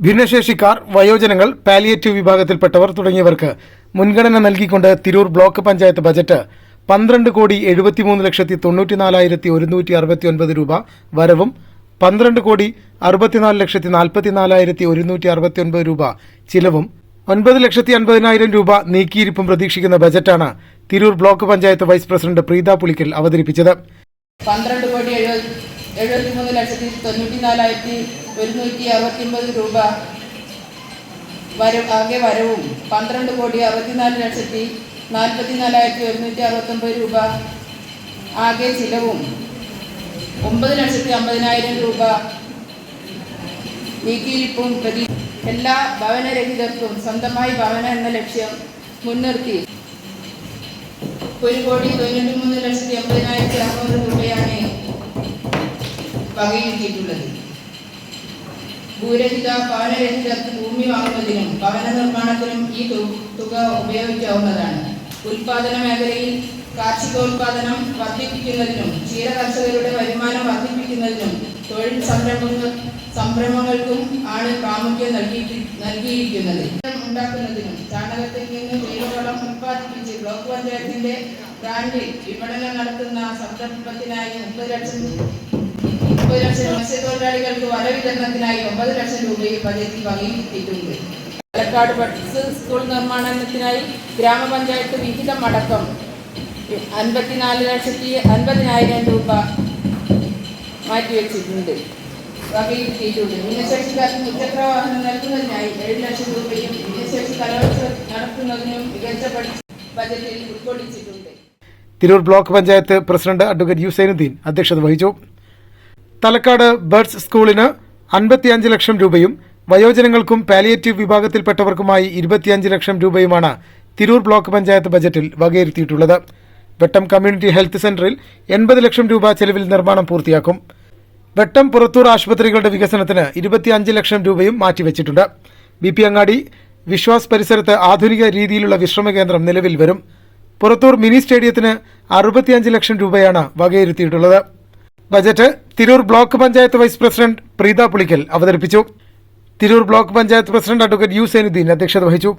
ഭിന്നശേഷിക്കാർ വയോജനങ്ങൾ palliative വിഭാഗത്തിൽപ്പെട്ടവർ തുടങ്ങിയവർക്ക് മുൻഗണന നൽകിക്കൊണ്ട് തിരൂർ ബ്ലോക്ക് പഞ്ചായത്ത് ബജറ്റ് പന്ത്രണ്ട് കോടി എഴുപത്തിമൂന്ന് ലക്ഷത്തി തൊണ്ണൂറ്റിനാലായിരത്തി ഒരുന്നൂറ്റി അറുപത്തിയൊൻപത് രൂപ വരവും പന്ത്രണ്ട് കോടി അറുപത്തിനാല് ലക്ഷത്തി നാൽപ്പത്തിനാലായിരത്തി ഒരുന്നൂറ്റി അറുപത്തിയൊൻപത് രൂപ ചിലവും ഒൻപത് ലക്ഷത്തി അൻപതിനായിരം രൂപ നീക്കിയിരിപ്പും പ്രതീക്ഷിക്കുന്ന ബജറ്റാണ് Tirur block panchayat vice president Preetha Pulikkal അവതരിപ്പിച്ചത്. പന്ത്രണ്ട് കോടി എഴുപത് എഴുപത്തിമൂന്ന് ലക്ഷത്തി തൊണ്ണൂറ്റി നാലായിരത്തി ഒരുന്നൂറ്റി അറുപത്തിയൊമ്പത് രൂപ വരവ് ആകെ വരവും. പന്ത്രണ്ട് കോടി അറുപത്തിനാല് ലക്ഷത്തി നാൽപ്പത്തി നാലായിരത്തി ഒരുന്നൂറ്റി അറുപത്തൊമ്പത് രൂപ ആകെ ചിലവും. ഒമ്പത് ലക്ഷത്തി അമ്പതിനായിരം രൂപ നീക്കിയിരിപ്പും പ്രതി എല്ലാ ഭവനരഹിതർക്കും സ്വന്തമായി ഭവനം എന്ന ലക്ഷ്യം മുൻനിർത്തി. ഒരു കോടി തൊണ്ണൂറ്റി മൂന്ന് ലക്ഷത്തി അമ്പതിനായിരത്തി അറുന്നൂറ് രൂപയാണ് വകയിരുത്തിയിട്ടുള്ളത്. ഭൂരഹിത ഭവനരഹിത ഭൂമി വാങ്ങുന്നതിനും ഭവന നിർമ്മാണത്തിനും ഈ തുക ഉപയോഗിക്കാവുന്നതാണ്. ഉൽപാദന മേഖലയിൽ കാർഷികോൽപാദനം വർദ്ധിപ്പിക്കുന്നതിനും ക്ഷീര കർഷകരുടെ വരുമാനം വർദ്ധിപ്പിക്കുന്നതിനും തൊഴിൽ സംരംഭങ്ങൾ സംരംഭങ്ങൾക്കും ആണ് പ്രാമുഖ്യം നൽകി നൽകിയിരിക്കുന്നത്. ഉണ്ടാക്കുന്നതിനും ചാണകത്തിൽ നിന്ന് ജൈവവളം ഉൽപ്പാദിപ്പിച്ച് ബ്ലോക്ക് പഞ്ചായത്തിന്റെ ബ്രാൻഡിൽ വിപണനം നടത്തുന്ന സംരംഭത്തിനായി മുപ്പത് ലക്ഷം മുപ്പത് ലക്ഷം മത്സ്യത്തൊഴിലാളികൾക്ക് വല ഒമ്പത് ലക്ഷം രൂപയും വകയിരുത്തിയിട്ടുണ്ട് പാലക്കാട് സ്കൂൾ നിർമ്മാണത്തിനായി ഗ്രാമപഞ്ചായത്ത് വിഹിതം അടക്കം അൻപത്തിനാല് ലക്ഷത്തി അൻപതിനായിരം രൂപ മാറ്റിവെച്ചിട്ടുണ്ട്. വകയിരുത്തിയിട്ടുണ്ട് ഭിന്നശേഷിക്കാർക്ക് മുച്ചക്ര വാഹനം നൽകുന്നതിനായി ഏഴ് ലക്ഷം രൂപയും ഭിന്നശേഷി കലോത്സവം നടത്തുന്നതിനും മികച്ച ബജറ്റിൽ ഉൾക്കൊള്ളിച്ചിട്ടുണ്ട്. Tirur block panchayat president advocate Yusainuddin അധ്യക്ഷത വഹിച്ചു. തലക്കാട് ബേർഡ്സ് സ്കൂളിന് അൻപത്തിയഞ്ച് ലക്ഷം രൂപയും വയോജനങ്ങൾക്കും പാലിയേറ്റീവ് വിഭാഗത്തിൽപ്പെട്ടവർക്കുമായി ഇരുപത്തിയഞ്ച് ലക്ഷം രൂപയുമാണ് തിരൂർ ബ്ലോക്ക് പഞ്ചായത്ത് ബജറ്റിൽ വകയിരുത്തിയിട്ടുള്ളത്. വെട്ടം കമ്മ്യൂണിറ്റി ഹെൽത്ത് സെന്ററിൽ എൺപത് ലക്ഷം രൂപ ചെലവിൽ നിർമ്മാണം പൂർത്തിയാക്കും. വെട്ടം പുറത്തൂർ ആശുപത്രികളുടെ വികസനത്തിന് ഇരുപത്തിയഞ്ച് ലക്ഷം രൂപയും മാറ്റിവെച്ചിട്ടുണ്ട്. ബി പി അങ്ങാടി വിശ്വാസ് പരിസരത്ത് ആധുനിക രീതിയിലുള്ള വിശ്രമ കേന്ദ്രം നിലവിൽ വരും. പുറത്തൂർ മിനി സ്റ്റേഡിയത്തിന് അറുപത്തിയഞ്ച് ലക്ഷം രൂപയാണ് വകയിരുത്തിയിട്ടുള്ളത്. Budget Tirur block panchayat vice president Preetha Pulikkal അവതരിപ്പിച്ചു. Tirur block panchayat president advocate U Sainuddin അധ്യക്ഷത വഹിച്ചു.